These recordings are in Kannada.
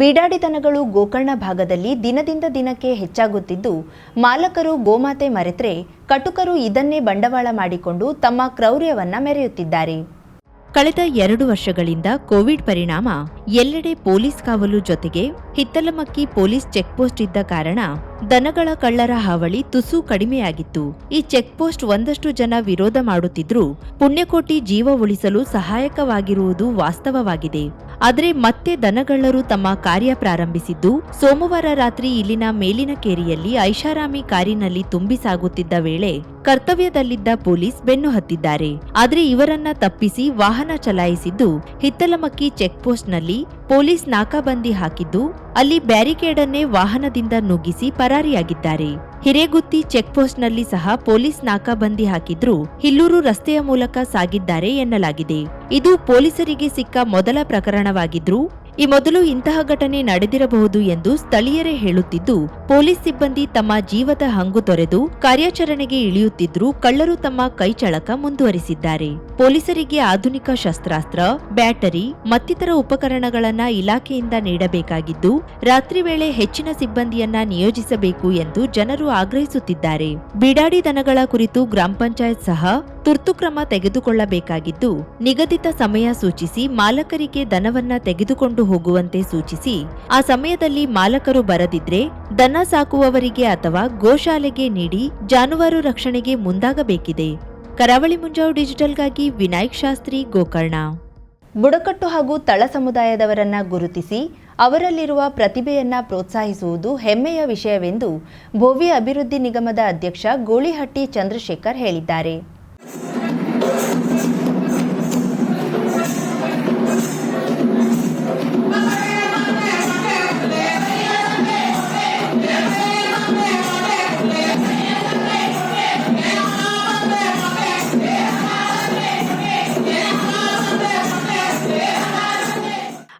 ಬೀಡಾಡಿ ದನಗಳು ಗೋಕರ್ಣ ಭಾಗದಲ್ಲಿ ದಿನದಿಂದ ದಿನಕ್ಕೆ ಹೆಚ್ಚಾಗುತ್ತಿದ್ದು, ಮಾಲಕರು ಗೋಮಾತೆ ಮರೆತರೆ, ಕಟುಕರು ಇದನ್ನೇ ಬಂಡವಾಳ ಮಾಡಿಕೊಂಡು ತಮ್ಮ ಕ್ರೌರ್ಯವನ್ನ ಮೆರೆಯುತ್ತಿದ್ದಾರೆ. ಕಳೆದ ಎರಡು ವರ್ಷಗಳಿಂದ ಕೋವಿಡ್ ಪರಿಣಾಮ ಎಲ್ಲೆಡೆ ಪೊಲೀಸ್ ಕಾವಲು ಜೊತೆಗೆ ಹಿತ್ತಲಮಕ್ಕಿ ಪೊಲೀಸ್ ಚೆಕ್ಪೋಸ್ಟ್ ಇದ್ದ ಕಾರಣ ದನಗಳ ಕಳ್ಳರ ಹಾವಳಿ ತುಸು ಕಡಿಮೆಯಾಗಿತ್ತು. ಈ ಚೆಕ್ಪೋಸ್ಟ್ ಒಂದಷ್ಟು ಜನ ವಿರೋಧ ಮಾಡುತ್ತಿದ್ರೂ ಪುಣ್ಯಕೋಟಿ ಜೀವ ಉಳಿಸಲು ಸಹಾಯಕವಾಗಿರುವುದು ವಾಸ್ತವವಾಗಿದೆ. ಆದರೆ ಮತ್ತೆ ದನಗಳ್ಳರು ತಮ್ಮ ಕಾರ್ಯ ಪ್ರಾರಂಭಿಸಿದ್ದು ಸೋಮವಾರ ರಾತ್ರಿ ಇಲ್ಲಿನ ಮೇಲಿನ ಕೇರಿಯಲ್ಲಿ ಐಷಾರಾಮಿ ಕಾರಿನಲ್ಲಿ ತುಂಬಿ ಸಾಗುತ್ತಿದ್ದ ವೇಳೆ ಕರ್ತವ್ಯದಲ್ಲಿದ್ದ ಪೊಲೀಸ್ ಬೆನ್ನು ಹತ್ತಿದ್ದಾರೆ. ಆದರೆ ಇವರನ್ನ ತಪ್ಪಿಸಿ ವಾಹನ ಚಲಾಯಿಸಿದ್ದು, ಹಿತ್ತಲಮಕ್ಕಿ ಚೆಕ್ಪೋಸ್ಟ್ನಲ್ಲಿ ಪೊಲೀಸ್ ನಾಕಾಬಂದಿ ಹಾಕಿದ್ದು, ಅಲ್ಲಿ ಬ್ಯಾರಿಕೇಡ್ ಅನ್ನೇ ವಾಹನದಿಂದ ನುಗ್ಗಿಸಿ ಪರಾರಿಯಾಗಿದ್ದಾರೆ. ಹಿರೇಗುತ್ತಿ ಚೆಕ್ಪೋಸ್ಟ್ನಲ್ಲಿ ಸಹ ಪೊಲೀಸ್ ನಾಕಾಬಂದಿ ಹಾಕಿದ್ರೂ ಹಿಲ್ಲೂರು ರಸ್ತೆಯ ಮೂಲಕ ಸಾಗಿದ್ದಾರೆ ಎನ್ನಲಾಗಿದೆ. ಇದು ಪೊಲೀಸರಿಗೆ ಸಿಕ್ಕ ಮೊದಲ ಪ್ರಕರಣವಾಗಿದ್ರೂ ಈ ಮೊದಲು ಇಂತಹ ಘಟನೆ ನಡೆದಿರಬಹುದು ಎಂದು ಸ್ಥಳೀಯರೇ ಹೇಳುತ್ತಿದ್ದು, ಪೊಲೀಸ್ ಸಿಬ್ಬಂದಿ ತಮ್ಮ ಜೀವದ ಹಂಗು ತೊರೆದು ಕಾರ್ಯಾಚರಣೆಗೆ ಇಳಿಯುತ್ತಿದ್ದರೂ ಕಳ್ಳರು ತಮ್ಮ ಕೈಚಳಕ ಮುಂದುವರಿಸಿದ್ದಾರೆ. ಪೊಲೀಸರಿಗೆ ಆಧುನಿಕ ಶಸ್ತ್ರಾಸ್ತ್ರ, ಬ್ಯಾಟರಿ, ಮತ್ತಿತರ ಉಪಕರಣಗಳನ್ನ ಇಲಾಖೆಯಿಂದ ನೀಡಬೇಕಾಗಿದ್ದು, ರಾತ್ರಿ ವೇಳೆ ಹೆಚ್ಚಿನ ಸಿಬ್ಬಂದಿಯನ್ನ ನಿಯೋಜಿಸಬೇಕು ಎಂದು ಜನರು ಆಗ್ರಹಿಸುತ್ತಿದ್ದಾರೆ. ಬಿಡಾಡಿ ದನಗಳ ಕುರಿತು ಗ್ರಾಮ ಪಂಚಾಯತ್ ಸಹ ತುರ್ತು ಕ್ರಮ ತೆಗೆದುಕೊಳ್ಳಬೇಕಾಗಿದ್ದು, ನಿಗದಿತ ಸಮಯ ಸೂಚಿಸಿ ಮಾಲಕರಿಗೆ ದನವನ್ನ ತೆಗೆದುಕೊಂಡು ಹೋಗುವಂತೆ ಸೂಚಿಸಿ, ಆ ಸಮಯದಲ್ಲಿ ಮಾಲಕರು ಬರದಿದ್ರೆ ದನ ಸಾಕುವವರಿಗೆ ಅಥವಾ ಗೋಶಾಲೆಗೆ ನೀಡಿ ಜಾನುವಾರು ರಕ್ಷಣೆಗೆ ಮುಂದಾಗಬೇಕಿದೆ. ಕರಾವಳಿ ಮುಂಜಾವು ಡಿಜಿಟಲ್ಗಾಗಿ ವಿನಾಯಕ್ ಶಾಸ್ತ್ರಿ, ಗೋಕರ್ಣ. ಬುಡಕಟ್ಟು ಹಾಗೂ ತಳ ಸಮುದಾಯದವರನ್ನ ಗುರುತಿಸಿ ಅವರಲ್ಲಿರುವ ಪ್ರತಿಭೆಯನ್ನ ಪ್ರೋತ್ಸಾಹಿಸುವುದು ಹೆಮ್ಮೆಯ ವಿಷಯವೆಂದು ಭೋವಿ ಅಭಿವೃದ್ಧಿ ನಿಗಮದ ಅಧ್ಯಕ್ಷ ಗೋಳಿಹಟ್ಟಿ ಚಂದ್ರಶೇಖರ್ ಹೇಳಿದ್ದಾರೆ. 何?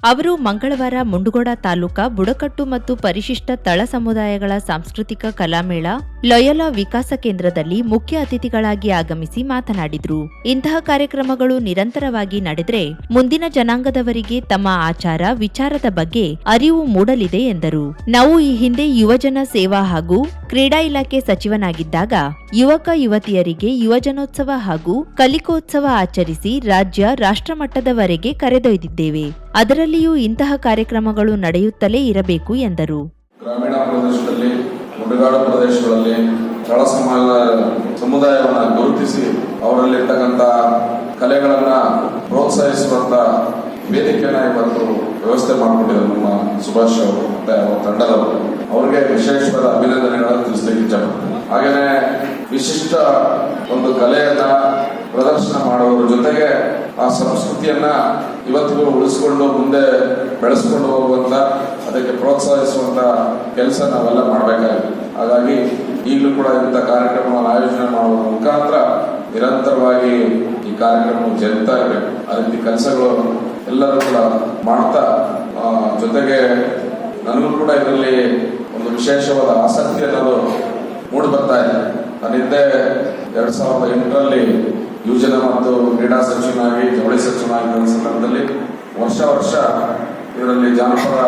ಅವರು ಮಂಗಳವಾರ ಮುಂಡಗೋಡ ತಾಲೂಕಾ ಬುಡಕಟ್ಟು ಮತ್ತು ಪರಿಶಿಷ್ಟ ತಳ ಸಮುದಾಯಗಳ ಸಾಂಸ್ಕೃತಿಕ ಕಲಾಮೇಳ ಲೊಯಲಾ ವಿಕಾಸ ಕೇಂದ್ರದಲ್ಲಿ ಮುಖ್ಯ ಅತಿಥಿಗಳಾಗಿ ಆಗಮಿಸಿ ಮಾತನಾಡಿದರು. ಇಂತಹ ಕಾರ್ಯಕ್ರಮಗಳು ನಿರಂತರವಾಗಿ ನಡೆದರೆ ಮುಂದಿನ ಜನಾಂಗದವರಿಗೆ ತಮ್ಮ ಆಚಾರ ವಿಚಾರದ ಬಗ್ಗೆ ಅರಿವು ಮೂಡಲಿದೆ ಎಂದರು. ನಾವು ಈ ಹಿಂದೆ ಯುವಜನ ಸೇವಾ ಹಾಗೂ ಕ್ರೀಡಾ ಇಲಾಖೆ ಸಚಿವನಾಗಿದ್ದಾಗ ಯುವಕ ಯುವತಿಯರಿಗೆ ಯುವಜನೋತ್ಸವ ಹಾಗೂ ಕಲಿಕೋತ್ಸವ ಆಚರಿಸಿ ರಾಜ್ಯ ರಾಷ್ಟ್ರಮಟ್ಟದವರೆಗೆ ಕರೆದೊಯ್ದಿದ್ದೇವೆ. ಅದರಲ್ಲಿಯೂ ಇಂತಹ ಕಾರ್ಯಕ್ರಮಗಳು ನಡೆಯುತ್ತಲೇ ಇರಬೇಕು ಎಂದರು. ಗ್ರಾಮೀಣ ಪ್ರದೇಶದಲ್ಲಿ, ಗುಡ್ಡಗಾಡು ಪ್ರದೇಶಗಳಲ್ಲಿ ತಳ ಸಮಾಜ ಸಮುದಾಯವನ್ನು ಗುರುತಿಸಿ ಅವರಲ್ಲಿರ್ತಕ್ಕಂಥ ಕಲೆಗಳನ್ನ ಪ್ರೋತ್ಸಾಹಿಸುವಂತ ವೇದಿಕೆಯನ್ನ ಇವತ್ತು ವ್ಯವಸ್ಥೆ ಮಾಡಿಕೊಂಡಿದ್ದಾರೆ ನಮ್ಮ ಸುಭಾಷ್ ಅವರು ಮತ್ತೆ ಅವರ ತಂಡದವರು. ಅವರಿಗೆ ವಿಶೇಷವಾದ ಅಭಿನಂದನೆಗಳನ್ನು ತಿಳಿಸ್ಲಿಕ್ಕೆ ಇಚ್ಛಪಡ್ತೀನಿ ಹಾಗೇನೆ ವಿಶಿಷ್ಟ ಒಂದು ಕಲೆಯನ್ನ ಪ್ರದರ್ಶನ ಮಾಡುವವರ ಜೊತೆಗೆ ಆ ಸಂಸ್ಕೃತಿಯನ್ನ ಇವತ್ತಿಗೂ ಉಳಿಸ್ಕೊಂಡು ಮುಂದೆ ಬೆಳೆಸ್ಕೊಂಡು ಹೋಗುವಂತ, ಅದಕ್ಕೆ ಪ್ರೋತ್ಸಾಹಿಸುವಂತ ಕೆಲಸ ನಾವೆಲ್ಲ ಮಾಡಬೇಕಾಗಿದೆ. ಹಾಗಾಗಿ ಈಗಲೂ ಕೂಡ ಇಂಥ ಕಾರ್ಯಕ್ರಮವನ್ನು ಆಯೋಜನೆ ಮಾಡುವ ಮುಖಾಂತರ ನಿರಂತರವಾಗಿ ಈ ಕಾರ್ಯಕ್ರಮ ಜರುಗ್ತಾ ಇರಬೇಕು ಆ ಕೆಲಸಗಳು ಎಲ್ಲರೂ ಕೂಡ ಮಾಡ್ತಾ ಜೊತೆಗೆ ನನಗೂ ಕೂಡ ಇದರಲ್ಲಿ ಒಂದು ವಿಶೇಷವಾದ ಆಸಕ್ತಿ ಅನ್ನೋದು ಮೂಡಿ ಬರ್ತಾ ಇದೆ. ನಾನು ಹಿಂದೆ ಎರಡ್ ಸಾವಿರದ ಎಂಟರಲ್ಲಿ ಯುವಜನ ಮತ್ತು ಕ್ರೀಡಾ ಸಚಿವನಾಗಿ, ಜವಳಿ ಸಚಿವನಾಗಿ ಸಂದರ್ಭದಲ್ಲಿ ವರ್ಷ ವರ್ಷ ಇದರಲ್ಲಿ ಜಾನಪದ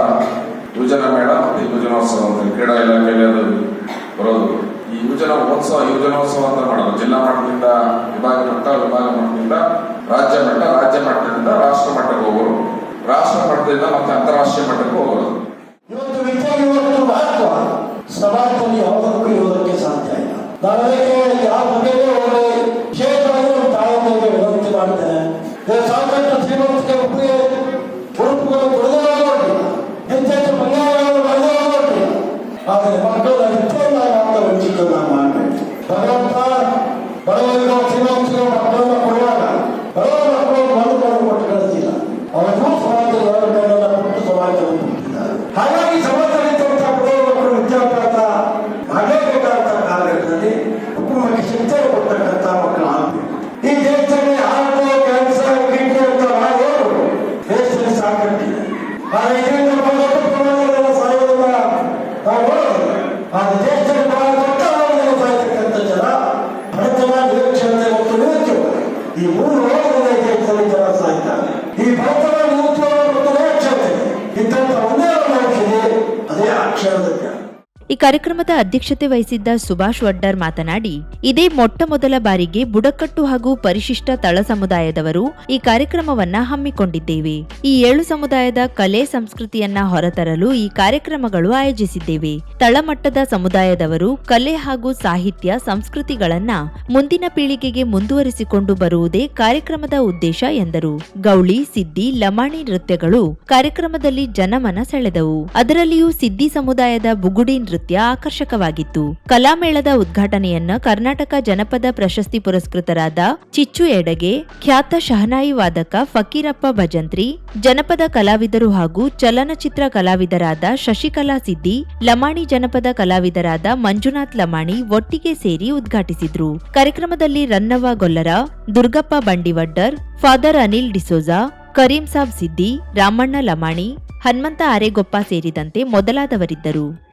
ಯುವಜನ ಮೇಳ ಮತ್ತು ಯುವಜನೋತ್ಸವ ಕ್ರೀಡಾ ಇಲಾಖೆಯಲ್ಲಿ ಅದು ಬರೋದು. ಯುವಜನ ಮಹೋತ್ಸವ ಯುವಜನೋತ್ಸವ ಅಂತ ಮಾಡೋದು. ಜಿಲ್ಲಾ ಮಟ್ಟದಿಂದ, ವಿಭಾಗ ಮಟ್ಟ, ವಿಭಾಗ ಮಟ್ಟದಿಂದ, ರಾಜ್ಯ ಮಟ್ಟ, ರಾಜ್ಯ ಮಟ್ಟದಿಂದ ರಾಷ್ಟ್ರ ಮಟ್ಟಕ್ಕೆ ಹೋಗೋರು. ರಾಷ್ಟ್ರ ಮಟ್ಟದಿಂದ ಮತ್ತೆ ಅಂತಾರಾಷ್ಟ್ರೀಯ ಮಟ್ಟಕ್ಕೆ ಹೋಗೋರು. ಇವತ್ತು ವಿಚಾರ ಇವತ್ತು ಮಹತ್ವ ಸಮಾಜದಲ್ಲಿ ಯಾವುದಕ್ಕೂ ಇರೋದಕ್ಕೆ ಸಾಧ್ಯ ಇಲ್ಲ. ಯಾವ ಕಾರ್ಯಕ್ರಮದ ಅಧ್ಯಕ್ಷತೆ ವಹಿಸಿದ್ದ ಸುಭಾಷ್ ವಡ್ಡರ್ ಮಾತನಾಡಿ, ಇದೇ ಮೊಟ್ಟ ಮೊದಲ ಬಾರಿಗೆ ಬುಡಕಟ್ಟು ಹಾಗೂ ಪರಿಶಿಷ್ಟ ತಳ ಸಮುದಾಯದವರು ಈ ಕಾರ್ಯಕ್ರಮವನ್ನ ಹಮ್ಮಿಕೊಂಡಿದ್ದೇವೆ. ಈ ಏಳು ಸಮುದಾಯದ ಕಲೆ ಸಂಸ್ಕೃತಿಯನ್ನ ಹೊರತರಲು ಈ ಕಾರ್ಯಕ್ರಮಗಳು ಆಯೋಜಿಸಿದ್ದೇವೆ. ತಳಮಟ್ಟದ ಸಮುದಾಯದವರು ಕಲೆ ಹಾಗೂ ಸಾಹಿತ್ಯ ಸಂಸ್ಕೃತಿಗಳನ್ನ ಮುಂದಿನ ಪೀಳಿಗೆಗೆ ಮುಂದುವರಿಸಿಕೊಂಡು ಬರುವುದೇ ಕಾರ್ಯಕ್ರಮದ ಉದ್ದೇಶ ಎಂದರು. ಗೌಳಿ, ಸಿದ್ದಿ, ಲಮಾಣಿ ನೃತ್ಯಗಳು ಕಾರ್ಯಕ್ರಮದಲ್ಲಿ ಜನಮನ ಸೆಳೆದವು. ಅದರಲ್ಲಿಯೂ ಸಿದ್ದಿ ಸಮುದಾಯದ ಬುಗುಡಿ ನೃತ್ಯ ಆಕರ್ಷಕವಾಗಿತ್ತು. ಕಲಾಮೇಳದ ಉದ್ಘಾಟನೆಯನ್ನ ಕರ್ನಾಟಕ ಜನಪದ ಪ್ರಶಸ್ತಿ ಪುರಸ್ಕೃತರಾದ ಚಿಚ್ಚು ಎಡಗೆ, ಖ್ಯಾತ ಶಹನಾಯಿ ವಾದಕ ಫಕೀರಪ್ಪ ಭಜಂತ್ರಿ, ಜನಪದ ಕಲಾವಿದರು ಹಾಗೂ ಚಲನಚಿತ್ರ ಕಲಾವಿದರಾದ ಶಶಿಕಲಾ ಸಿದ್ದಿ, ಲಮಾಣಿ ಜನಪದ ಕಲಾವಿದರಾದ ಮಂಜುನಾಥ್ ಲಮಾಣಿ ಒಟ್ಟಿಗೆ ಸೇರಿ ಉದ್ಘಾಟಿಸಿದ್ರು. ಕಾರ್ಯಕ್ರಮದಲ್ಲಿ ರನ್ನವ್ವ ಗೊಲ್ಲರ, ದುರ್ಗಪ್ಪ ಬಂಡಿವಡ್ಡರ್, ಫಾದರ್ ಅನಿಲ್ ಡಿಸೋಜಾ, ಕರೀಂ ಸಾಬ್ ಸಿದ್ದಿ, ರಾಮಣ್ಣ ಲಮಾಣಿ, ಹನುಮಂತ ಆರೇಗೊಪ್ಪ ಸೇರಿದಂತೆ ಮೊದಲಾದವರಿದ್ದರು.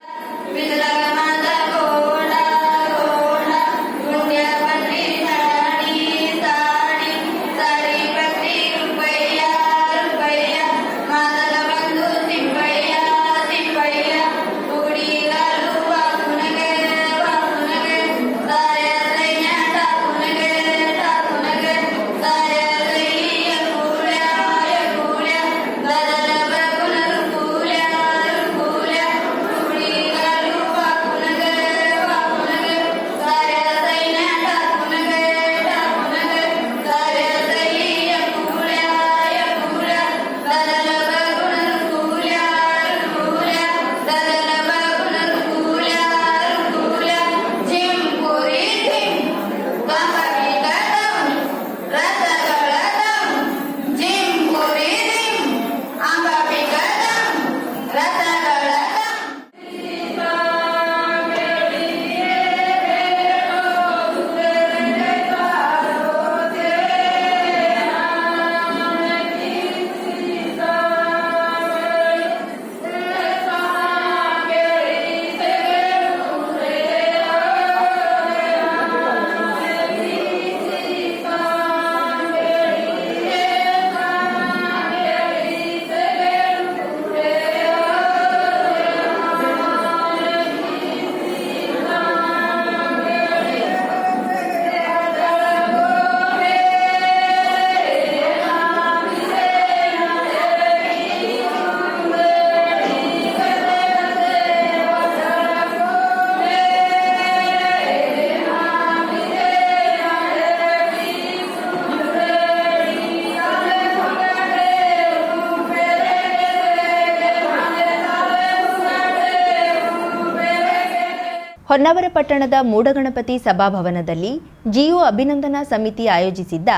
ಹೊನ್ನಾವರ ಪಟ್ಟಣದ ಮೂಡಗಣಪತಿ ಸಭಾಭವನದಲ್ಲಿ ಜಿಯು ಅಭಿನಂದನಾ ಸಮಿತಿ ಆಯೋಜಿಸಿದ್ದ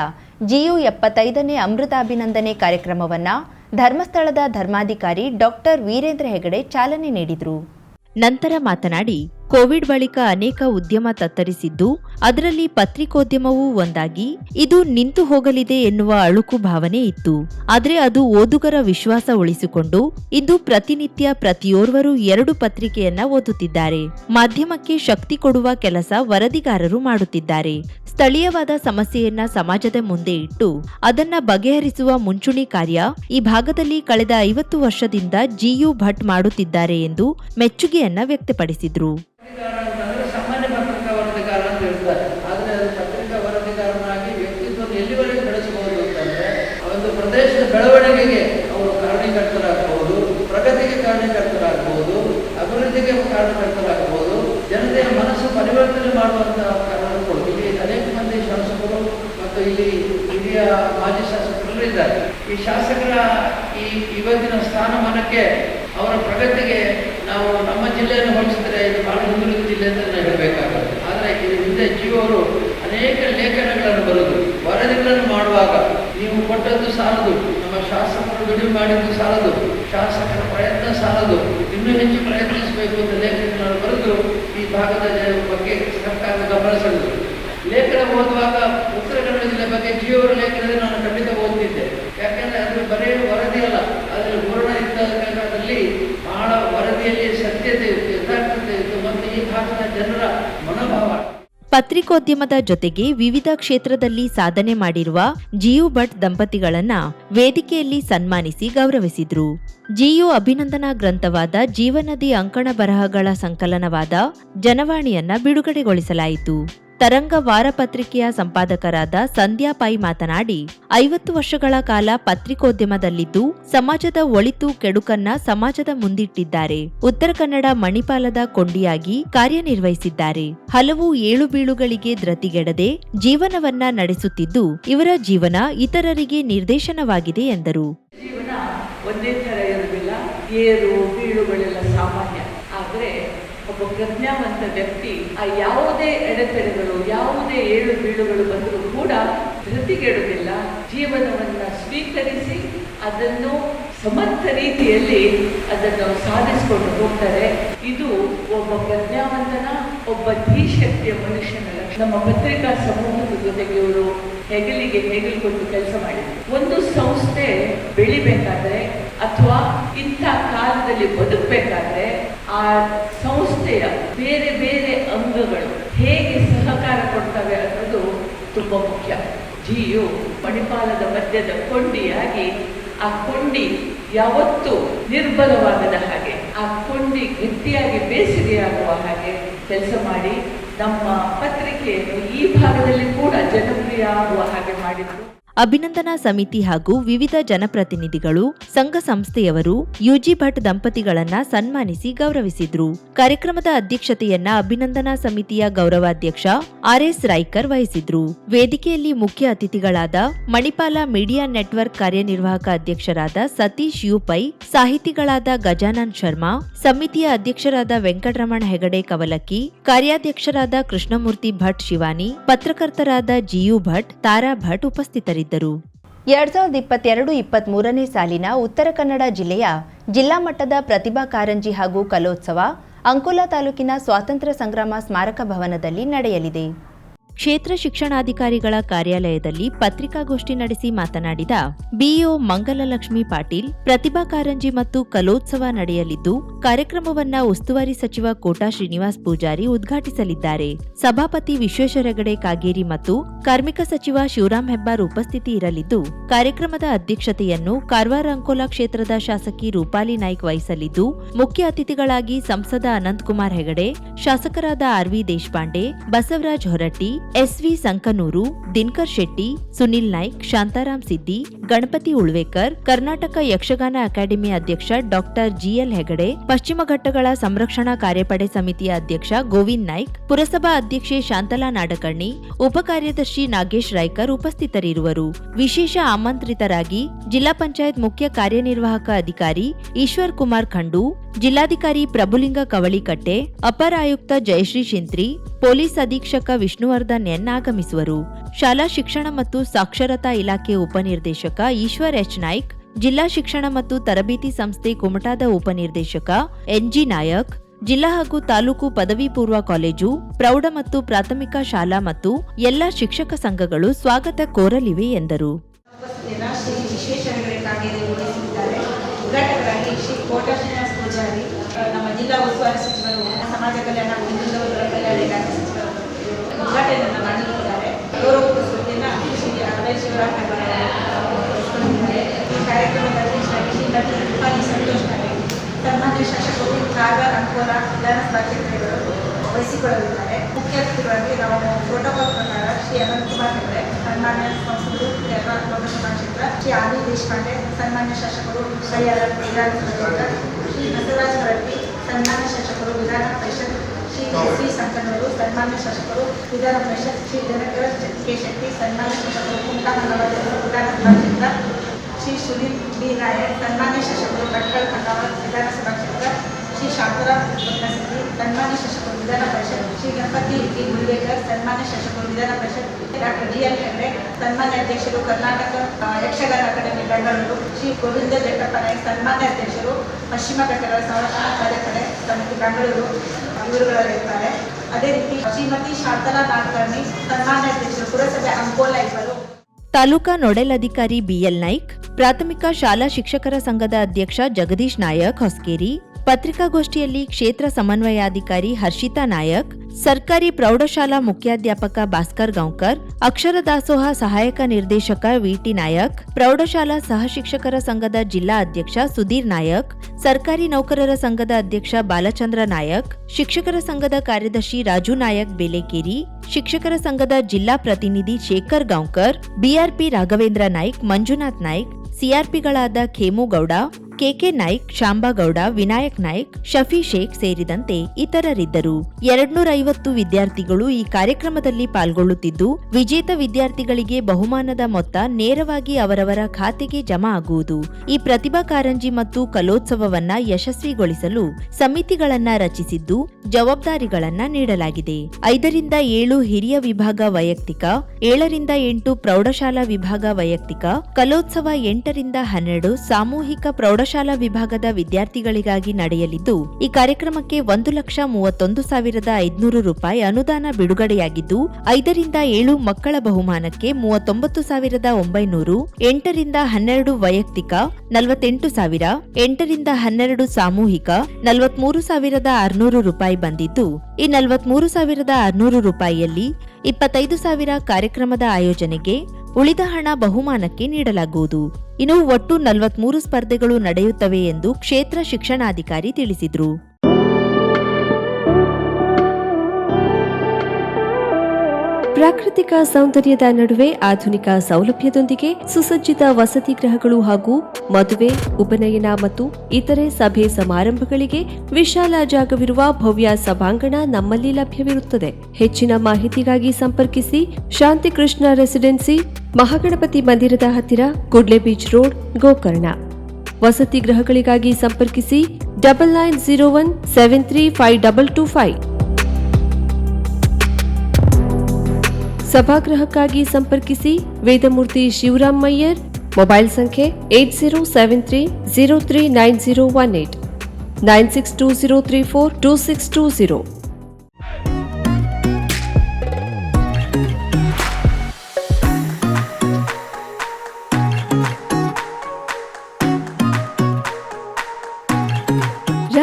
ಜಿಯು ಎಪ್ಪತ್ತೈದನೇ ಅಮೃತಾಭಿನಂದನೆ ಕಾರ್ಯಕ್ರಮವನ್ನು ಧರ್ಮಸ್ಥಳದ ಧರ್ಮಾಧಿಕಾರಿ ಡಾಕ್ಟರ್ ವೀರೇಂದ್ರ ಹೆಗಡೆ ಚಾಲನೆ ನೀಡಿದರು. ನಂತರ ಮಾತನಾಡಿ, ಕೋವಿಡ್ ಬಳಿಕ ಅನೇಕ ಉದ್ಯಮ ತತ್ತರಿಸಿದ್ದು, ಅದರಲ್ಲಿ ಪತ್ರಿಕೋದ್ಯಮವೂ ಒಂದಾಗಿ, ಇದು ನಿಂತು ಹೋಗಲಿದೆ ಎನ್ನುವ ಅಳುಕು ಭಾವನೆ ಇತ್ತು. ಆದರೆ ಅದು ಓದುಗರ ವಿಶ್ವಾಸ ಉಳಿಸಿಕೊಂಡು, ಇಂದು ಪ್ರತಿನಿತ್ಯ ಪ್ರತಿಯೋರ್ವರು ಎರಡು ಪತ್ರಿಕೆಯನ್ನ ಓದುತ್ತಿದ್ದಾರೆ. ಮಾಧ್ಯಮಕ್ಕೆ ಶಕ್ತಿ ಕೊಡುವ ಕೆಲಸ ವರದಿಗಾರರು ಮಾಡುತ್ತಿದ್ದಾರೆ. ಸ್ಥಳೀಯವಾದ ಸಮಸ್ಯೆಯನ್ನ ಸಮಾಜದ ಮುಂದೆ ಇಟ್ಟು ಅದನ್ನ ಬಗೆಹರಿಸುವ ಮುಂಚೂಣಿ ಕಾರ್ಯ ಈ ಭಾಗದಲ್ಲಿ ಕಳೆದ ಐವತ್ತು ವರ್ಷದಿಂದ ಜಿಯು ಭಟ್ ಮಾಡುತ್ತಿದ್ದಾರೆ ಎಂದು ಮೆಚ್ಚುಗೆಯನ್ನ ವ್ಯಕ್ತಪಡಿಸಿದ್ರು. ಕಾರಣಕರ್ತರಾಗಬಹುದು, ಜನತೆಯ ಮನಸ್ಸು ಪರಿವರ್ತನೆ ಮಾಡುವಂತಹ ಕಾರಣಗಳು ಇಲ್ಲಿ ಅನೇಕ ಮಂದಿ ಶಾಸಕರು ಮತ್ತು ಇಲ್ಲಿ ಹಿರಿಯ ಮಾಜಿ ಶಾಸಕರು ಇದ್ದಾರೆ. ಈ ಶಾಸಕರ ಈ ಇವತ್ತಿನ ಸ್ಥಾನಮಾನಕ್ಕೆ ಅವರ ಪ್ರಗತಿಗೆ ನಾವು ನಮ್ಮ ಜಿಲ್ಲೆಯನ್ನು ಹೋಲಿಸಿದ್ರೆ ಇದು ಬಹಳ ಹಿಂದುಳಿದ ಜಿಲ್ಲೆ ಅಂತ ಹೇಳಬೇಕಾಗುತ್ತೆ ಆದರೆ ಇದು ಹಿಂದೆ ಜೀವರು ಅನೇಕ ಲೇಖನಗಳನ್ನು ಬರೆದು ವರದಿಗಳನ್ನು ಮಾಡುವಾಗ ನೀವು ಕೊಟ್ಟದ್ದು ಸಾಲದು, ನಮ್ಮ ಶಾಸಕರು ಬಿಡುವು ಮಾಡಿದ್ದು ಸಾಲದು, ಶಾಸಕರ ಪ್ರಯತ್ನ ಸಾಲದು, ಇನ್ನೂ ಹೆಚ್ಚು ಪ್ರಯತ್ನಿಸಬೇಕು ಅಂತ ಲೇಖನಗಳನ್ನು ಬರೆದು ಈ ಭಾಗದ ಬಗ್ಗೆ ಸರ್ಕಾರದ ಗಮನ ಸೆಳೆದರು. ಲೇಖನ ಓದುವಾಗ ಬಗ್ಗೆ ಲೇಖನದಲ್ಲಿ ನಾನು ಖಂಡಿತ ಓದ್ತಿದ್ದೆ. ಯಾಕಂದ್ರೆ ಅದು ಬರೀ ವರದಿ ಅಲ್ಲ. ಅದರಲ್ಲಿ ಪೂರ್ಣ ಇದ್ದದಲ್ಲಿ ಬಹಳ ವರದಿಯಲ್ಲಿ ಸತ್ಯತೆ ಇತ್ತು, ಯಥಾರ್ಥತೆ ಇತ್ತು ಮತ್ತು ಈ ಭಾಗದ ಜನರ ಮನೋಭಾವ. ಪತ್ರಿಕೋದ್ಯಮದ ಜೊತೆಗೆ ವಿವಿಧ ಕ್ಷೇತ್ರದಲ್ಲಿ ಸಾಧನೆ ಮಾಡಿರುವ ಜಿಯು ಭಟ್ ದಂಪತಿಗಳನ್ನ ವೇದಿಕೆಯಲ್ಲಿ ಸನ್ಮಾನಿಸಿ ಗೌರವಿಸಿದ್ರು. ಜಿಯು ಅಭಿನಂದನಾ ಗ್ರಂಥವಾದ ಜೀವನದಿ ಅಂಕಣ ಬರಹಗಳ ಸಂಕಲನವಾದ ಜನವಾಣಿಯನ್ನ ಬಿಡುಗಡೆಗೊಳಿಸಲಾಯಿತು. ತರಂಗ ವಾರಪತ್ರಿಕೆಯ ಸಂಪಾದಕರಾದ ಸಂಧ್ಯಾ ಪೈ ಮಾತನಾಡಿ, ಐವತ್ತು ವರ್ಷಗಳ ಕಾಲ ಪತ್ರಿಕೋದ್ಯಮದಲ್ಲಿದ್ದು, ಸಮಾಜದ ಒಳಿತು ಕೆಡುಕನ್ನ ಸಮಾಜದ ಮುಂದಿಟ್ಟಿದ್ದಾರೆ. ಉತ್ತರ ಕನ್ನಡ ಮಣಿಪಾಲದ ಕೊಂಡಿಯಾಗಿ ಕಾರ್ಯನಿರ್ವಹಿಸಿದ್ದಾರೆ. ಹಲವು ಏಳು ಬೀಳುಗಳಿಗೆ ಧೃತಿಗೆಡದೆ ಜೀವನವನ್ನ ನಡೆಸುತ್ತಿದ್ದು, ಇವರ ಜೀವನ ಇತರರಿಗೆ ನಿರ್ದೇಶನವಾಗಿದೆ ಎಂದರು. ಒಬ್ಬ ಪ್ರಜ್ಞಾವಂತ ವ್ಯಕ್ತಿ ಆ ಯಾವುದೇ ಎಡೆತಡೆಗಳು ಯಾವುದೇ ಏಳು ಬೀಳುಗಳು ಬಂದರೂ ಕೂಡ ಧೃತಿಗೆಡುವುದಿಲ್ಲ ಜೀವನವನ್ನ ಸ್ವೀಕರಿಸಿ ಅದನ್ನು ಸಮರ್ಥ ರೀತಿಯಲ್ಲಿ ಅದನ್ನು ಸಾಧಿಸಿಕೊಂಡು ಹೋಗ್ತಾರೆ. ಇದು ಒಬ್ಬ ಪ್ರಜ್ಞಾವಂತನ, ಒಬ್ಬ ಧೀಶಕ್ತಿಯ ಮನುಷ್ಯನ ನಮ್ಮ ಪತ್ರಿಕಾ ಸಮೂಹದ ಜೊತೆಗೆ ಇವರು ಹೆಗಲಿಗೆ ಹೆಗಲು ಕೊಟ್ಟು ಕೆಲಸ ಮಾಡಿದ್ರು. ಒಂದು ಸಂಸ್ಥೆ ಬೆಳಿಬೇಕಾದ್ರೆ ಅಥವಾ ಇಂಥ ಕಾಲದಲ್ಲಿ ಬದುಕಬೇಕಾದ್ರೆ ಆ ಸಂಸ್ಥೆಯ ಬೇರೆ ಬೇರೆ ಅಂಗಗಳು ಹೇಗೆ ಸಹಕಾರ ಕೊಡ್ತವೆ ಅನ್ನೋದು ತುಂಬಾ ಮುಖ್ಯ. ಜಿಯು ಮಣಿಪಾಲದ ಮಧ್ಯದ ಕೊಂಡಿಯಾಗಿ ಆ ಕೊಂಡಿ ಯಾವತ್ತೂ ನಿರ್ಬಲವಾಗದ ಹಾಗೆ, ಆ ಕೊಂಡಿ ಗಟ್ಟಿಯಾಗಿ ಬೇಸಿಗೆಯಾಗುವ ಹಾಗೆ ಕೆಲಸ ಮಾಡಿ ನಮ್ಮ ಪತ್ರಿಕೆಯನ್ನು ಈ ಭಾಗದಲ್ಲಿ ಕೂಡ ಜನಪ್ರಿಯ ಆಗುವ ಹಾಗೆ ಮಾಡಿದರು. ಅಭಿನಂದನಾ ಸಮಿತಿ ಹಾಗೂ ವಿವಿಧ ಜನಪ್ರತಿನಿಧಿಗಳು, ಸಂಘ ಸಂಸ್ಥೆಯವರು, ಯುಜಿ ಭಟ್ ದಂಪತಿಗಳನ್ನ ಸನ್ಮಾನಿಸಿ ಗೌರವಿಸಿದ್ರು. ಕಾರ್ಯಕ್ರಮದ ಅಧ್ಯಕ್ಷತೆಯನ್ನ ಅಭಿನಂದನಾ ಸಮಿತಿಯ ಗೌರವಾಧ್ಯಕ್ಷ ಆರ್ ಎಸ್ ರೈಕರ್ ವಹಿಸಿದ್ರು. ವೇದಿಕೆಯಲ್ಲಿ ಮುಖ್ಯ ಅತಿಥಿಗಳಾದ ಮಣಿಪಾಲ ಮೀಡಿಯಾ ನೆಟ್ವರ್ಕ್ ಕಾರ್ಯನಿರ್ವಾಹಕ ಅಧ್ಯಕ್ಷರಾದ ಸತೀಶ್ ಯುಪೈ, ಸಾಹಿತಿಗಳಾದ ಗಜಾನನ್ ಶರ್ಮಾ, ಸಮಿತಿಯ ಅಧ್ಯಕ್ಷರಾದ ವೆಂಕಟರಮಣ ಹೆಗಡೆ ಕವಲಕ್ಕಿ, ಕಾರ್ಯಾಧ್ಯಕ್ಷರಾದ ಕೃಷ್ಣಮೂರ್ತಿ ಭಟ್ ಶಿವಾನಿ, ಪತ್ರಕರ್ತರಾದ ಜಿಯು ಭಟ್, ತಾರಾ ಭಟ್ ಉಪಸ್ಥಿತರಿದ್ದರು. ಎರಡ್ ಸಾವಿರದ ಇಪ್ಪತ್ತೆರಡು ಇಪ್ಪತ್ತ್ ಮೂರನೇ ಸಾಲಿನ ಉತ್ತರ ಕನ್ನಡ ಜಿಲ್ಲೆಯ ಜಿಲ್ಲಾ ಮಟ್ಟದ ಪ್ರತಿಭಾ ಕಾರಂಜಿ ಹಾಗೂ ಕಲೋತ್ಸವ ಅಂಕೋಲಾ ತಾಲೂಕಿನ ಸ್ವಾತಂತ್ರ್ಯ ಸಂಗ್ರಾಮ ಸ್ಮಾರಕ ಭವನದಲ್ಲಿ ನಡೆಯಲಿದೆ. ಕ್ಷೇತ್ರ ಶಿಕ್ಷಣಾಧಿಕಾರಿಗಳ ಕಾರ್ಯಾಲಯದಲ್ಲಿ ಪತ್ರಿಕಾಗೋಷ್ಠಿ ನಡೆಸಿ ಮಾತನಾಡಿದ ಬಿಇಒ ಮಂಗಲಲಕ್ಷ್ಮಿ ಪಾಟೀಲ್, ಪ್ರತಿಭಾ ಕಾರಂಜಿ ಮತ್ತು ಕಲೋತ್ಸವ ನಡೆಯಲಿದ್ದು, ಕಾರ್ಯಕ್ರಮವನ್ನ ಉಸ್ತುವಾರಿ ಸಚಿವ ಕೋಟಾ ಶ್ರೀನಿವಾಸ್ ಪೂಜಾರಿ ಉದ್ಘಾಟಿಸಲಿದ್ದಾರೆ. ಸಭಾಪತಿ ವಿಶ್ವೇಶ್ವರ ಹೆಗಡೆ ಕಾಗೇರಿ ಮತ್ತು ಕಾರ್ಮಿಕ ಸಚಿವ ಶಿವರಾಂ ಹೆಬ್ಬಾರ್ ಉಪಸ್ಥಿತಿ ಇರಲಿದ್ದು, ಕಾರ್ಯಕ್ರಮದ ಅಧ್ಯಕ್ಷತೆಯನ್ನು ಕಾರವಾರ ಅಂಕೋಲಾ ಕ್ಷೇತ್ರದ ಶಾಸಕಿ ರೂಪಾಲಿ ನಾಯ್ಕ್ ವಹಿಸಲಿದ್ದು, ಮುಖ್ಯ ಅತಿಥಿಗಳಾಗಿ ಸಂಸದ ಅನಂತಕುಮಾರ್ ಹೆಗಡೆ, ಶಾಸಕರಾದ RV Deshpande, Basavaraj Horatti SV Sankanur, Dinakar Shetty, Sunil Naik Shantaram Siddi, Ganapati Ulvekar, Karnataka Yakshagana academy ಅಧ್ಯಕ್ಷ ಡಾಕ್ಟರ್ ಜಿಎಲ್ ಹೆಗಡೆ, ಪಶ್ಚಿಮ ಘಟ್ಟಗಳ ಸಂರಕ್ಷಣಾ ಕಾರ್ಯಪಡೆ ಸಮಿತಿಯ ಅಧ್ಯಕ್ಷ ಗೋವಿಂದ್ ನಾಯ್ಕ್, ಪುರಸಭಾ ಅಧ್ಯಕ್ಷೆ ಶಾಂತಲಾ ನಾಡಕರ್ಣಿ ಉಪಕಾರ್ಯದರ್ಶಿ ನಾಗೇಶ್ ರಾಯ್ಕರ್ ಉಪಸ್ಥಿತರಿರುವರು. ವಿಶೇಷ ಆಮಂತ್ರಿತರಾಗಿ ಜಿಲ್ಲಾ ಪಂಚಾಯತ್ ಮುಖ್ಯ ಕಾರ್ಯನಿರ್ವಾಹಕ ಅಧಿಕಾರಿ ಈಶ್ವರ್ ಕುಮಾರ್ ಖಂಡು, ಜಿಲ್ಲಾಧಿಕಾರಿ ಪ್ರಭುಲಿಂಗ ಕವಳಿಕಟ್ಟೆ ಅಪರ ಆಯುಕ್ತ ಜಯಶ್ರೀ ಶಿಂತ್ರಿ ಪೊಲೀಸ್ ಅಧೀಕ್ಷಕ ವಿಷ್ಣುವರ್ಧನ್ ಎನ್ ಆಗಮಿಸುವರು. ಶಾಲಾ ಶಿಕ್ಷಣ ಮತ್ತು ಸಾಕ್ಷರತಾ ಇಲಾಖೆ ಉಪನಿರ್ದೇಶಕ ಈಶ್ವರ್ ಎಚ್ ನಾಯ್ಕ್, ಜಿಲ್ಲಾ ಶಿಕ್ಷಣ ಮತ್ತು ತರಬೇತಿ ಸಂಸ್ಥೆ ಕುಮಟಾದ ಉಪನಿರ್ದೇಶಕ ಎನ್ಜಿ ನಾಯಕ್, ಜಿಲ್ಲಾ ಹಾಗೂ ತಾಲೂಕು ಪದವಿ ಪೂರ್ವ ಕಾಲೇಜು, ಪ್ರೌಢ ಮತ್ತು ಪ್ರಾಥಮಿಕ ಶಾಲಾ ಮತ್ತು ಎಲ್ಲಾ ಶಿಕ್ಷಕ ಸಂಘಗಳು ಸ್ವಾಗತ ಕೋರಲಿವೆ ಎಂದರು ಉಪಸ್ಥಿತಿಯನ್ನು ಶ್ರೀ ವಿಶ್ವೇಶ್ವರಗಡೆ ಕಾಗೇರಿ ವಹಿಸಿದ್ದಾರೆ ಉದ್ಘಾಟಕರಾಗಿ ಶ್ರೀ ಕೋಟಾ ಶ್ರೀನಿವಾಸ ಪೂಜಾರಿ ಆ, ನಮ್ಮ ಜಿಲ್ಲಾ ಉಸ್ತುವಾರಿ ಸಚಿವರು ಸಮಾಜ ಕಲ್ಯಾಣ ಮತ್ತು ಹಿಂದುಳಿದವರ ಕಲ್ಯಾಣ ಇಲಾಖೆ ಸಚಿವರು ಉದ್ಘಾಟನೆಯನ್ನು ಮಾಡಲಿದ್ದಾರೆ ಗೌರವ ಉಪಸ್ಥಿತಿಯನ್ನು ಶ್ರೀ ಅವರು ವಹಿಸಿಕೊಂಡಿದ್ದಾರೆ ಈ ಕಾರ್ಯಕ್ರಮದಲ್ಲಿ ಶ್ರೀ ರೂಪಾಲಿ ಸಂತೋಷ್ ನಾಯಕ್ ಸನ್ಮಾನ್ಯ ಶಾಸಕರು ಕಾರವಾರ ಅಂಕೋಲಾ ವಿಧಾನಸಭಾ ಕ್ಷೇತ್ರಗಳು ವಹಿಸಿಕೊಳ್ಳಲಿದ್ದಾರೆ. ಮುಖ್ಯ ಅತಿಥಿಗಳಾಗಿ ನಾವು ಪ್ರೋಟೋಕಾಲ್ ಪ್ರಕಾರ ಶ್ರೀ ಅನಂತಕುಮಾರ್ ಹೆಗಡೆ ಸನ್ಮಾನ್ಯ ಸಂಸದರು ಕೇರಳ ಲೋಕಸಭಾ ಕ್ಷೇತ್ರ, ಶ್ರೀ ಆದಿ ದೇಶಪಾಂಡೆ, ಸನ್ಮಾನ್ಯ ಶಾಸಕರು ಪರಿಹಾರ ವಿಧಾನಸಭಾ ಕ್ಷೇತ್ರ, ಶ್ರೀ ಬಸವರಾಜ ಹೊರಟ್ಟಿ, ಸನ್ಮಾನ್ಯ ಶಾಸಕರು ವಿಧಾನ ಪರಿಷತ್ ಶ್ರೀ ಸಂಕನೂರು ಸನ್ಮಾನ್ಯ ಶಾಸಕರು ವಿಧಾನ ಪರಿಷತ್ ಶ್ರೀ ದಿನಕರ ಕೆ ಶೆಟ್ಟಿ, ಸನ್ಮಾನ್ಯ ಶಾಸಕರು ಕುಮಟಾ ಮಂಗಲದೇವರು ವಿಧಾನಸಭಾ ಕ್ಷೇತ್ರ, ಶ್ರೀ ಸುನೀಲ್ ಬಿ ನಾಯಕ್ ಸನ್ಮಾನ್ಯ ಶಾಸಕರು ಭಟ್ಕಳ ಖಂಡಾವತ್ ವಿಧಾನಸಭಾ ಕ್ಷೇತ್ರ, ಶ್ರೀ ಶಾಂತರಾಮ್ ಸನ್ಮಾನ್ಯ ಶಾಸಕರು ವಿಧಾನ ಪರಿಷತ್ ಶ್ರೀ ಗಣಪತಿ ಟಿ. ಮುರುಗೇಕರ್ ಸನ್ಮಾನ್ಯ ಶಾಸಕರು Vidhana Parishat doctor D. L Hegde, ಸನ್ಮಾನ್ಯ ಅಧ್ಯಕ್ಷರು ಕರ್ನಾಟಕ ಯಕ್ಷಗಾನ ಅಕಾಡೆಮಿ ಬೆಂಗಳೂರು, ಶ್ರೀ ಗೋವಿಂದ ಜಟ್ಟಪ್ಪ ನಾಯಕ್ ಸನ್ಮಾನ್ಯ ಅಧ್ಯಕ್ಷರು ಪಶ್ಚಿಮ ಘಟ್ಟಗಳ ಸಂರಕ್ಷಣಾ ಕಾರ್ಯಪಡೆ ಸಮಿತಿ ಬೆಂಗಳೂರು ಇವರುಗಳಿರ್ತಾರೆ ಅದೇ ರೀತಿ ಶ್ರೀಮತಿ ಶಾಂತಲಾ ನಾಡ್ಕರ್ಣಿ, ಸನ್ಮಾನ್ಯ ಅಧ್ಯಕ್ಷರು ಪುರಸಭೆ ಅಂಕೋಲಾ ಇವರು ತಾಲೂಕಾ ನೋಡೆಲ್ ಅಧಿಕಾರಿ ಬಿಎಲ್ ನಾಯ್ಕ್, ಪ್ರಾಥಮಿಕ ಶಾಲಾ ಶಿಕ್ಷಕರ ಸಂಘದ ಅಧ್ಯಕ್ಷ ಜಗದೀಶ್ ನಾಯಕ್ ಹೊಸ್ಕೇರಿ ಪತ್ರಿಕಾಗೋಷ್ಠಿಯಲ್ಲಿ ಕ್ಷೇತ್ರ ಸಮನ್ವಯಾಧಿಕಾರಿ ಹರ್ಷಿತಾ ನಾಯಕ್, ಸರ್ಕಾರಿ ಪ್ರೌಢಶಾಲಾ ಮುಖ್ಯಾಧ್ಯಾಪಕ ಭಾಸ್ಕರ್ ಗಾಂವ್ಕರ್ ಅಕ್ಷರ ದಾಸೋಹ ಸಹಾಯಕ ನಿರ್ದೇಶಕ ವಿಟಿ ನಾಯಕ್, ಪ್ರೌಢಶಾಲಾ ಸಹಶಿಕ್ಷಕರ ಸಂಘದ ಜಿಲ್ಲಾ ಅಧ್ಯಕ್ಷ ಸುಧೀರ್ ನಾಯಕ್, ಸರ್ಕಾರಿ ನೌಕರರ ಸಂಘದ ಅಧ್ಯಕ್ಷ ಬಾಲಚಂದ್ರ ನಾಯಕ್, ಶಿಕ್ಷಕರ ಸಂಘದ ಕಾರ್ಯದರ್ಶಿ ರಾಜು ನಾಯಕ್ ಬೇಲೆಕೇರಿ, ಶಿಕ್ಷಕರ ಸಂಘದ ಜಿಲ್ಲಾ ಪ್ರತಿನಿಧಿ ಶೇಖರ್ ಗಾಂವ್ಕರ್ ಬಿಆರ್ಪಿ ರಾಘವೇಂದ್ರ ನಾಯ್ಕ್, ಮಂಜುನಾಥ್ ನಾಯ್ಕ್ ಸಿಆರ್ಪಿಗಳಾದ ಖೇಮುಗೌಡ ಕೆಕೆ ನಾಯ್ಕ್, ಶಾಂಬಾಗೌಡ, ವಿನಾಯಕ್ ನಾಯ್ಕ್, ಶಫಿ ಶೇಖ್ ಸೇರಿದಂತೆ ಇತರರಿದ್ದರು. ಎರಡ್ನೂರ ಐವತ್ತು ವಿದ್ಯಾರ್ಥಿಗಳು ಈ ಕಾರ್ಯಕ್ರಮದಲ್ಲಿ ಪಾಲ್ಗೊಳ್ಳುತ್ತಿದ್ದು, ವಿಜೇತ ವಿದ್ಯಾರ್ಥಿಗಳಿಗೆ ಬಹುಮಾನದ ಮೊತ್ತ ನೇರವಾಗಿ ಅವರವರ ಖಾತೆಗೆ ಜಮಾ ಆಗುವುದು. ಈ ಪ್ರತಿಭಾ ಕಾರಂಜಿ ಮತ್ತು ಕಲೋತ್ಸವವನ್ನ ಯಶಸ್ವಿಗೊಳಿಸಲು ಸಮಿತಿಗಳನ್ನ ರಚಿಸಿದ್ದು, ಜವಾಬ್ದಾರಿಗಳನ್ನ ನೀಡಲಾಗಿದೆ. ಐದರಿಂದ ಏಳು ಹಿರಿಯ ವಿಭಾಗ ವೈಯಕ್ತಿಕ, ಏಳರಿಂದ ಎಂಟು ಪ್ರೌಢಶಾಲಾ ವಿಭಾಗ ವೈಯಕ್ತಿಕ, ಕಲೋತ್ಸವ ಎಂಟರಿಂದ ಹನ್ನೆರಡು ಸಾಮೂಹಿಕ ಪ್ರೌಢಶಾಲಾ ವಿಭಾಗದ ವಿದ್ಯಾರ್ಥಿಗಳಿಗಾಗಿ ನಡೆಯಲಿದ್ದು, ಈ ಕಾರ್ಯಕ್ರಮಕ್ಕೆ ಒಂದು ಲಕ್ಷ ಮೂವತ್ತೊಂದು ಸಾವಿರದ ಐದುನೂರು ರೂಪಾಯಿ ಅನುದಾನ ಬಿಡುಗಡೆಯಾಗಿದ್ದು, ಐದರಿಂದ ಏಳು ಮಕ್ಕಳ ಬಹುಮಾನಕ್ಕೆ ಮೂವತ್ತೊಂಬತ್ತು ಸಾವಿರದ ಒಂಬೈನೂರು, ಎಂಟರಿಂದ ಹನ್ನೆರಡು ವೈಯಕ್ತಿಕ, ನಲವತ್ತೆಂಟು ಸಾವಿರ, ಎಂಟರಿಂದ ಹನ್ನೆರಡು ಸಾಮೂಹಿಕ, ನಲವತ್ಮೂರು ಸಾವಿರದ ಆರುನೂರು ರೂಪಾಯಿ ಬಂದಿದ್ದು, ಈ ನಲವತ್ಮೂರು ಸಾವಿರದ ಆರುನೂರು ರೂಪಾಯಿಯಲ್ಲಿ ಇಪ್ಪತ್ತೈದು ಸಾವಿರ ಕಾರ್ಯಕ್ರಮದ ಆಯೋಜನೆಗೆ ಉಳಿದ ಹಣ ಬಹುಮಾನಕ್ಕೆ ನೀಡಲಾಗುವುದು. ಇನ್ನು ಒಟ್ಟು ನಲವತ್ಮೂರು ಸ್ಪರ್ಧೆಗಳು ನಡೆಯುತ್ತವೆ ಎಂದು ಕ್ಷೇತ್ರ ಶಿಕ್ಷಣಾಧಿಕಾರಿ ತಿಳಿಸಿದರು. ಪ್ರಾಕೃತಿಕ ಸೌಂದರ್ಯದ ನಡುವೆ ಆಧುನಿಕ ಸೌಲಭ್ಯದೊಂದಿಗೆ ಸುಸಜ್ಜಿತ ವಸತಿ ಗೃಹಗಳು ಹಾಗೂ ಮದುವೆ, ಉಪನಯನ ಮತ್ತು ಇತರೆ ಸಭೆ ಸಮಾರಂಭಗಳಿಗೆ ವಿಶಾಲ ಜಾಗವಿರುವ ಭವ್ಯ ಸಭಾಂಗಣ ನಮ್ಮಲ್ಲಿ ಲಭ್ಯವಿರುತ್ತದೆ. ಹೆಚ್ಚಿನ ಮಾಹಿತಿಗಾಗಿ ಸಂಪರ್ಕಿಸಿ ಶಾಂತಿಕೃಷ್ಣ ರೆಸಿಡೆನ್ಸಿ ಮಹಾಗಣಪತಿ ಮಂದಿರದ ಹತ್ತಿರ ಕುಡ್ಲೆ ಬೀಚ್ ರೋಡ್, ಗೋಕರ್ಣ. ವಸತಿ ಗೃಹಗಳಿಗಾಗಿ ಸಂಪರ್ಕಿಸಿ double nine zero one seven three five double two five. ಸಭಾಗೃಹಕ್ಕಾಗಿ ಸಂಪರ್ಕಿಸಿ ವೇದಮೂರ್ತಿ ಶಿವರಾಮ್ ಮಯ್ಯರ್ ಮೊಬೈಲ್ ಸಂಖ್ಯೆ eight zero seven three zero three nine zero one eight. Nine six two zero three four two six two zero.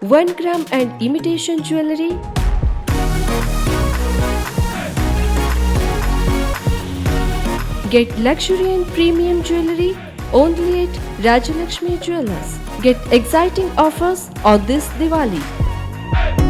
1 gram and imitation jewelry Get luxury and premium jewelry only at Rajalakshmi Jewelers. Get exciting offers on this Diwali.